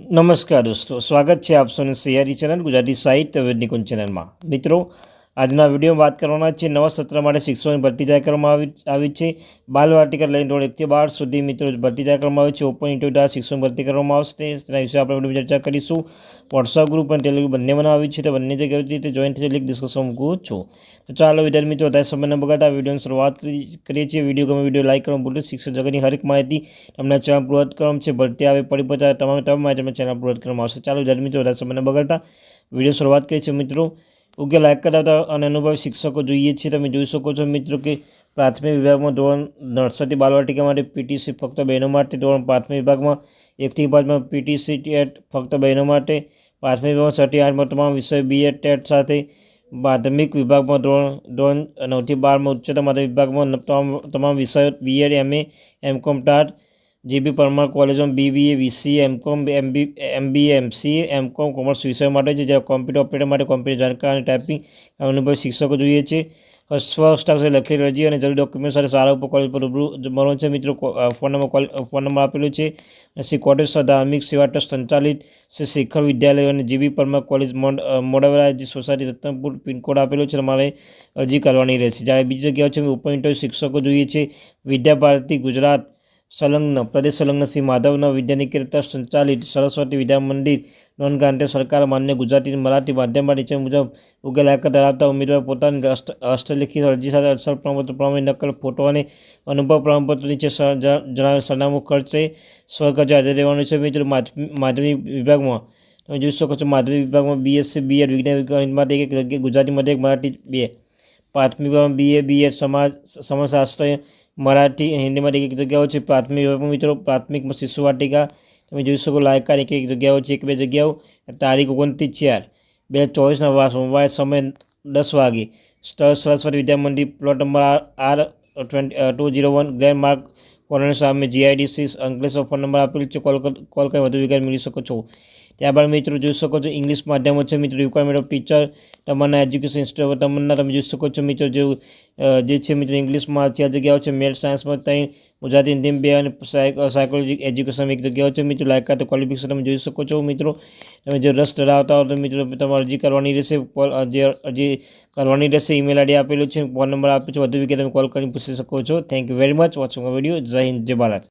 નમસ્કાર દોસ્તો સ્વાગત છે આપ સૌની સિયારી ચેનલ ગુજરાતી સાહિત્ય નિકુંજ ચેનલમાં. મિત્રો આજના વિડીયોમાં વાત કરવાના છે નવા સત્ર માટે શિક્ષકોની ભરતી જાહેર કરવામાં આવી છે. બાલવાટિકા લઈને ધોરણ એકથી બાર સુધી મિત્રો ભરતી જાહેર કરવામાં આવી છે. ઓપન ઇન્ટરવ્યુ દ્વારા શિક્ષણ ભરતી કરવામાં આવશે. તેના વિશે આપણે ચર્ચા કરીશું. વોટ્સઅપ ગ્રુપ અને ટેલિગ્રુપ બંને બનાવી છે. તો બંને જગ્યાએ રીતે જોઈન થઈ લિંક ડિસ્કશન મૂકું છું. તો ચાલો વિદ્યાર્થી મિત્રો, વધારે સમયના બગાડતા વિડીયોની શરૂઆત કરી- કરીએ છીએ. વીડિયો ગમે વીડિયો લાઇક કરો ભૂલો શિક્ષણ જગતની હરેક માહિતી તમને ચેનલ કરવામાં છે. ભરતી આવે પરિપત્ર તમામ તમામ માહિતી ચેનલ કરવામાં આવશે. ચાલો વિદ્યાર્થી મિત્રો, વધારે સમયના બગાડતા વીડિયો શરૂઆત કરીએ છીએ મિત્રો. ઓકે કરાવતા અને અનુભવી શિક્ષકો જોઈએ છીએ તમે જોઈ શકો છો મિત્રો કે પ્રાથમિક વિભાગમાં ધોરણ નર્સરી બાલવાટિકા માટે પીટીસી ફક્ત બહેનો માટે, ધોરણ પ્રાથમિક વિભાગમાં એકથી પાંચમાં પીટીસી, ટેટ ફક્ત બહેનો માટે, પ્રાથમિક વિભાગમાં છઠ્ઠી, આઠમાં તમામ વિષય બીએડ ટેટ સાથે, માધ્યમિક વિભાગમાં ધોરણ ધોરણ નવથી બારમાં ઉચ્ચતર માધ્યમિક વિભાગમાં તમામ તમામ વિષયો, B Ed, MA, M Com, TAT GB Parmar કોલેજમાં BBA BCA M Com MB MBA MCA M Com commerce વિષય માટે છે જ્યારે કોમ્પ્યુટર ઓપરેટર માટે કોમ્પ્યુટર જાણકાર અને ટાઈપિંગ અનુભવી શિક્ષકો જોઈએ છે. સ્વહસ્તાક્ષર લખેલ લખેલી અરજી અને જરૂરી ડોક્યુમેન્ટ સાથે સારા ઉપર કોલેજ પર રૂબરૂ મળવાનું છે. મિત્રો phone number call phone number આપેલો છે. શ્રી કોટેશ્વર ધાર્મિક સેવા ટ્રસ્ટ સંચાલિત શ્રી શિખર વિદ્યાલય અને જીબી પરમાર કોલેજ મોડ અ, સોસાયટી રત્નપુર પિનકોડ આપેલો છે. તમારે અરજી કરવાની રહેશે. જ્યારે બીજી જગ્યાઓ છે ઉપર ઇન્ટરવ્યુ શિક્ષકો જોઈએ છે. વિદ્યાભારતી ગુજરાત સંલગ્ન પ્રદેશ સંલગ્ન શ્રી માધવના વિદ્યાનિકેતન સંચાલિત સરસ્વતી વિદ્યા મંદિર ગ્રાન્ટેડ સરકાર માન્ય ગુજરાતી મરાઠી માધ્યમમાં નીચે મુજબ ઉકેલ લાયકાત ધરાવતા ઉમેદવાર પોતાની હસ્ત હસ્તલિખિત અરજી સાથે અસર પ્રમાણપત્ર પ્રમાણે નકલ ફોટો અને અનુભવ પ્રમાણપત્ર નીચે જણાવે સરનામું ખર્ચે સ્વકર્જે હાજર રહેવાનું છે. મિત્રો માધ્યમિક વિભાગમાં તમે જોઈ શકો છો, માધ્યમિક વિભાગમાં બીએસસી બીએડ વિજ્ઞાન ગણિતમાંથી એક એક ગુજરાતીમાં એક મરાઠી બે, પ્રાથમિક વિભાગમાં બીએ બીએડ સમાજ, સમાજશાસ્ત્ર મરાઠી હિન્દીમાંથી એક એક જગ્યાઓ છે. પ્રાથમિક મિત્રો પ્રાથમિકમાં શિશુ વાટિકા તમે જોઈ શકો લાયકાર એક એક જગ્યાઓ છે. એક, બે જગ્યાઓ. તારીખ ઓગણત્રીસ ચાર. બે હજાર ચોવીસના વાર સોમવારે સમય દસ વાગે. સ્થળ Saraswati Vidya Mandir, plot number R R twenty two zero one grand mark, colony સામે જીઆઈડીસી અંકલેશ્વર ફોન નંબર આપેલ છે. કોલ કોલ કરી વધુ વિગત મેળવી શકો છો. ત્યારબાદ મિત્રો જોઈ શકો છો ઇંગ્લિશ માધ્યમો છે મિત્રો રિક્વાયરમેન્ટ ઓફ ટીચર તમારના એજ્યુકેશન ઇન્સ્ટિટ્યૂટ તમારા તમે જોઈ શકો છો મિત્રો જે જે છે મિત્રો ઇંગ્લિશમાં ચાર જગ્યાઓ છે મેથ્સ સાયન્સમાં ત્રણ, ગુજરાતી, હિન્દી બે અને સાયકોલોજી એજ્યુકેશન એક જગ્યાઓ છે મિત્રો, લાયકાત ક્વોલિફિકેશન તમે જોઈ શકો છો મિત્રો. તમે જો રસ ધરાવતા હો તો મિત્રો તમારે અરજી કરવાની રહેશે જે અરજી કરવાની રહેશે ઈમેલ આઈડી આપેલું છે ફોન નંબર આપ્યો છે, વધુ વિગત તમે કોલ કરીને પૂછી શકો છો. Thank you very much watching video Jai Hind, Jai Bharat.